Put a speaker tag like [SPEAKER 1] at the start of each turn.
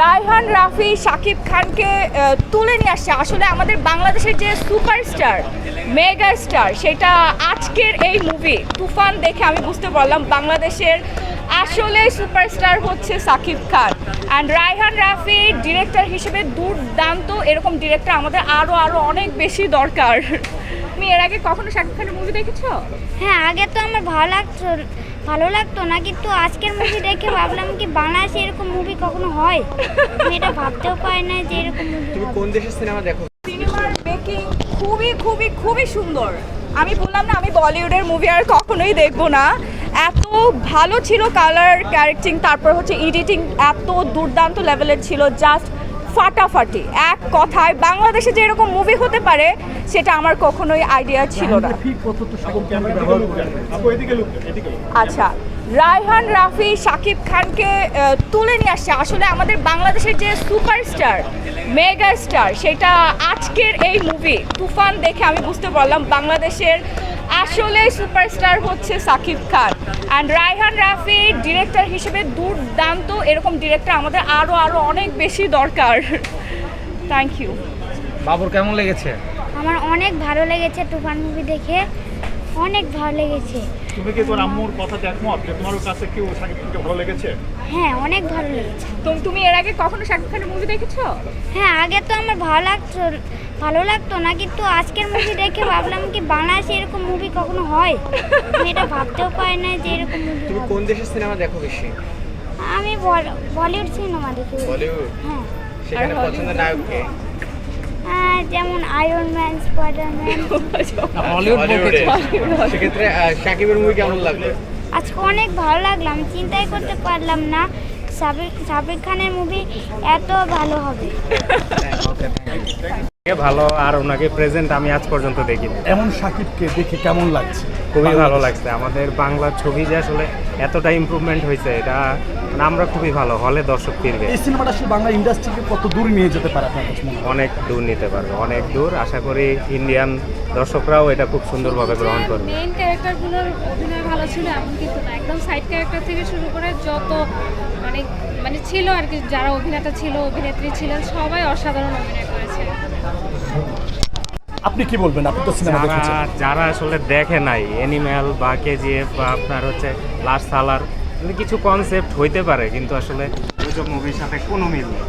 [SPEAKER 1] রায়হান, রাফি, শাকিব খানকে তুলে নিয়ে আসছে। আসলে আমাদের বাংলাদেশের যে সুপারস্টার মেগা স্টার সেটা আজকের এই মুভি তুফান দেখে আমি বুঝতে পারলাম বাংলাদেশের আসলে সুপারস্টার হচ্ছে শাকিব খান। অ্যান্ড রায়হান, রাফি ডিরেক্টর হিসেবে দুর্দান্ত, এরকম ডিরেক্টর আমাদের আরও আরও অনেক বেশি দরকার। তুমি এর আগে কখনো শাকিব খানের মুভি দেখেছ?
[SPEAKER 2] হ্যাঁ আগে তো আমার ভালো লাগতো। ভালো লাগতো না কিন্তু আজকের মুভি দেখে ভাবলাম কি বাংলাদেশে এরকম মুভি কখনো হয়? আমি এটা ভাবতেও পারি না যে এরকম মুভি
[SPEAKER 3] তুমি কোন দেশের সিনেমা দেখো?
[SPEAKER 1] সিনেমার মেকিং খুবই খুবই খুবই সুন্দর। আমি বললাম না আমি বলিউডের মুভি আর কখনোই দেখব না। এত ভালো ছিল কালার ক্যারেক্টিং তারপর হচ্ছে এডিটিং এত দুর্দান্ত লেভেলের ছিল। জাস্ট ফাটাফাটি। এক কথায় বাংলাদেশে যে এরকম মুভি হতে পারে সেটা আমার কখনোই আইডিয়া ছিল না। আচ্ছা রায়হান রাফি শাকিব খানকে তুলে নিয়ে আসছে। আসলে আমাদের বাংলাদেশের যে সুপারস্টার মেগা স্টার সেটা আজকের এই মুভি তুফান দেখে আমি বুঝতে পারলাম বাংলাদেশের আসলে সুপারস্টার হচ্ছে শাকিব খান। অ্যান্ড রায়হান রাফি ডিরেক্টর হিসেবে দুর্দান্ত এরকম ডিরেক্টর আমাদের আরও আরও অনেক বেশি দরকার। থ্যাংক ইউ
[SPEAKER 3] বাবুর কেমন লেগেছে?
[SPEAKER 2] আমার অনেক ভালো লেগেছে তুফান মুভি দেখে। অনেক ভালো লেগেছে।
[SPEAKER 4] তুমি কি তোর আম্মুর কথা একমত যে তোমার কাছে কেউ শাকিব খানকে ভালো লেগেছে?
[SPEAKER 2] হ্যাঁ অনেক ভালো লেগেছে।
[SPEAKER 1] তো তুমি এর আগে কখনো শাকিব খানের মুভি দেখেছ?
[SPEAKER 2] হ্যাঁ আগে তো আমার ভালো লাগতো। ভালো লাগতো না কিন্তু আজকের মুভি দেখে ভাবলাম কি বাংলাদেশে এরকম মুভি কখনো হয়? আমি এটা ভাবতেও পারি না যে এরকম মুভি
[SPEAKER 3] তুমি কোন দেশের সিনেমা দেখো বেশি?
[SPEAKER 2] আমি বলিউড সিনেমা দেখি।
[SPEAKER 3] বলিউড?
[SPEAKER 2] হ্যাঁ।
[SPEAKER 3] সেখানে
[SPEAKER 1] আর
[SPEAKER 3] পছন্দের নায়ক কে?
[SPEAKER 2] আহ, যেমন আয়রন ম্যান স্পাইডারম্যান
[SPEAKER 3] হলিউড সেক্ষেত্রে শাকিবের মুভি কেমন লাগল?
[SPEAKER 2] আজকে অনেক ভালো লাগলাম চিন্তাই করতে পারলাম না সাবিক সাবিক খানের মুভি এত ভালো হবে।
[SPEAKER 5] ভালো আর ওনাকে প্রেজেন্ট আমি আজ পর্যন্ত দেখিনি।
[SPEAKER 4] এমন শাকিবকে দেখে কেমন লাগছে?
[SPEAKER 5] খুবই ভালো লাগছে। আমাদের বাংলা ছবি যে আসলে এতটা ইমপ্রুভমেন্ট হয়েছে এটা মানে আমরা খুবই ভালো হলে দর্শক ফিরবে।
[SPEAKER 4] এই সিনেমাটা আসলে বাংলা ইন্ডাস্ট্রিকে কত দূর নিয়ে যেতে পারে আপনার কাছে মনে হয়?
[SPEAKER 5] অনেক দূর নিতে পারবে অনেক দূর। আশা করি ইন্ডিয়ান দর্শকরাও এটা খুব সুন্দরভাবে গ্রহণ করবে।
[SPEAKER 6] মেইন ক্যারেক্টারগুলোর অভিনয় ভালো ছিল এমন কিন্তু না। একদম সাইড ক্যারেক্টার থেকে শুরু করে যত মানে মানে ছিল আর কি যারা অভিনেতা ছিল অভিনেত্রী ছিলেন সবাই অসাধারণ অভিনয় করেছে।
[SPEAKER 4] আপনি কি বলবেন? আপনি তো সিনেমা
[SPEAKER 5] যারা
[SPEAKER 4] দেখেছেন।
[SPEAKER 5] যারা আসলে দেখে নাই অ্যানিম্যাল বা কেজিএফ বা আপনার হচ্ছে লাস্ট সালার কিছু কনসেপ্ট হইতে পারে কিন্তু আসলে ওইসব মুভির সাথে কোনো মিল নেই।